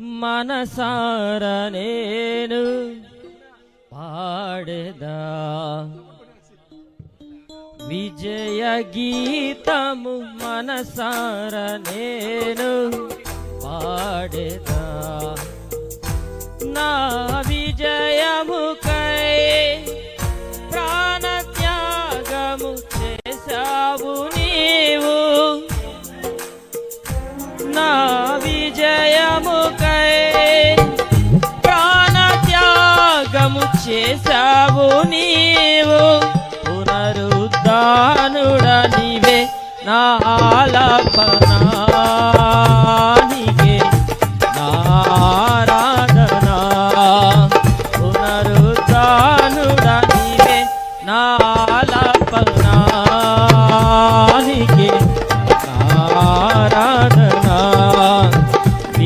మనసార నేను పాడేదా? విజయ గీతము మనసార నేను పాడేదా? నా చేశావు నీవు పునరుద్ధానుడ నీవే నా ఆలపనానికే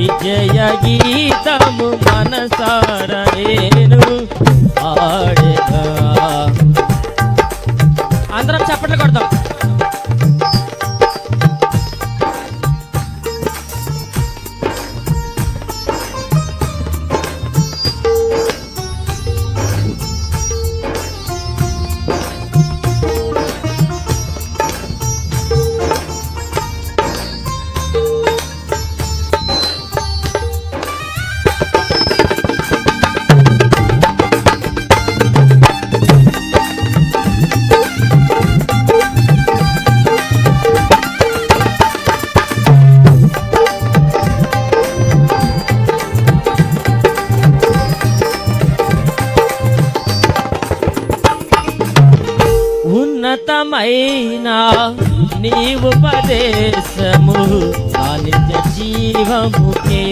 విజయ గీతము మనసార నేను పాడేదా? అందరం చప్పట్లు కొడతాం ఉపదేశము నా నిత్య జీవముకే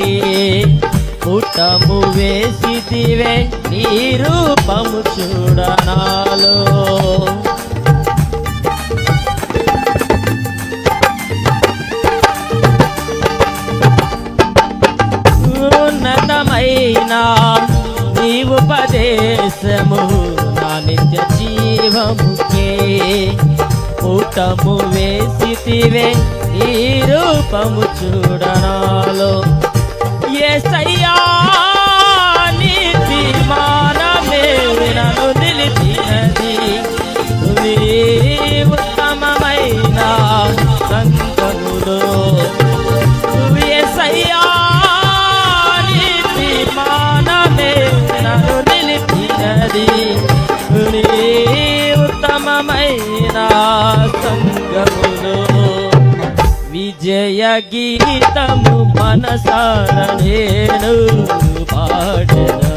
పుట్టము వేసివే నీ రూపము చూడనాలో. ఉన్నతమైన నీ ఉపదేశము నా నిత్య జీవముకే పుటము వేసితివే ఈ రూపము చూడనాలో. ఏ సయ్యా జయ గీతము మనసార నేను పాడనా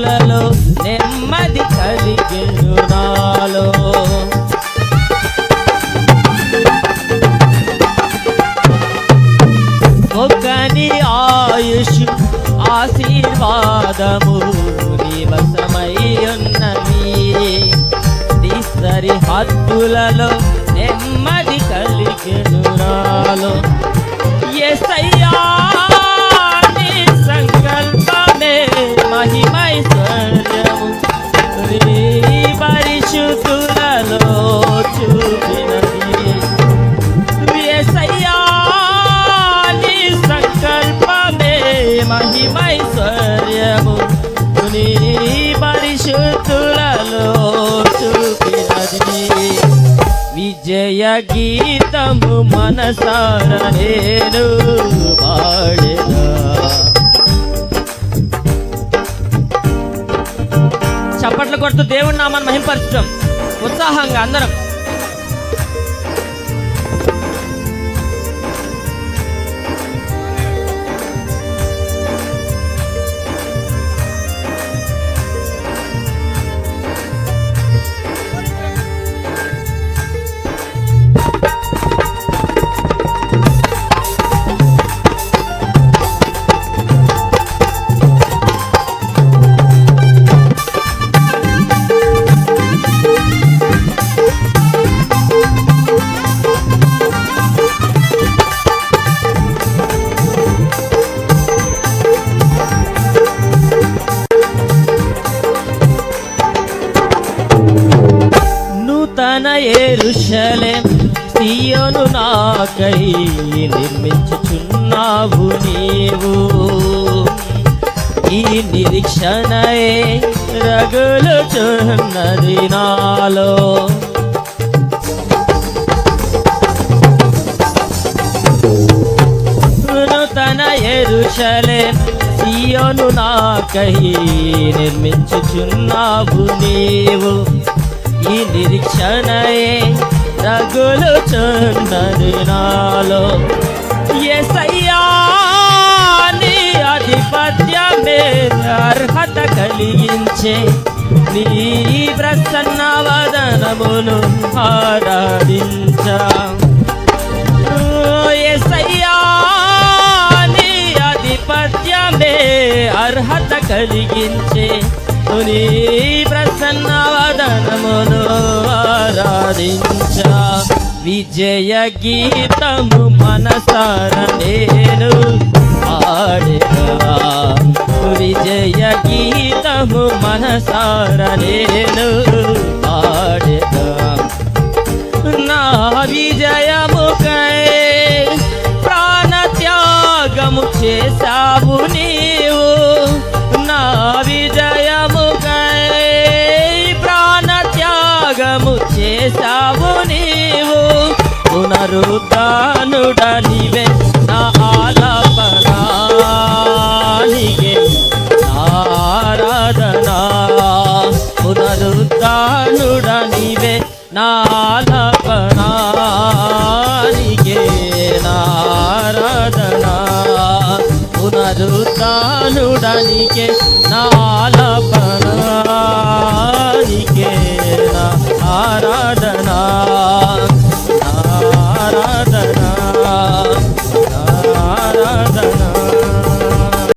సరిహద్దులలో నెమ్మది కలిగెను నాలో. ఒకని ఆయుష్ ఆశీర్వాదము దివసమై ఉన్నది సరిహద్దులలో నెమ్మది కలిగెను నాలో. ఎస్ఐ విజయ గీతము మనసార నేను పాడిన? చప్పట్లు కొడుతూ దేవుడి నామాన్ని మహింపరచడం ఉత్సాహంగా అందరం. ఎరుషలేం సియోను నాకై నిర్మించుచున్నావు నీవు. ఈ నిరీక్షణయే రగులుచున్నది నాలో. నూతన ఎరుషలేం సియోను నాకై నిర్మించుచున్నావు నీవు. ఈ నిరీక్షణయే రగులుచున్నది నాలో. ఎసయ్యా ఆధిపత్యమే అర్హత కలిగించే. నీ ప్రసన్న వదనమును ఆరాధించా నీ అర్హత కలిగించే. నీ ప్రసన్న వదనమును ఆరాధించ. విజయ గీతము మనసార నేను ఆడేదా విజయ గీతము మనసార నేను ఆడేదా నా విజయముకై ప్రాణ త్యాగము చేశావు నీవు. పునరుద్ధానుడ నీవే నా ఆలాపనానికే ఆరాధనా పునరుద్ధానుడ నీవే నాలపనానికే నారాధనా పునరుద్ధానుడనికే నాలపనా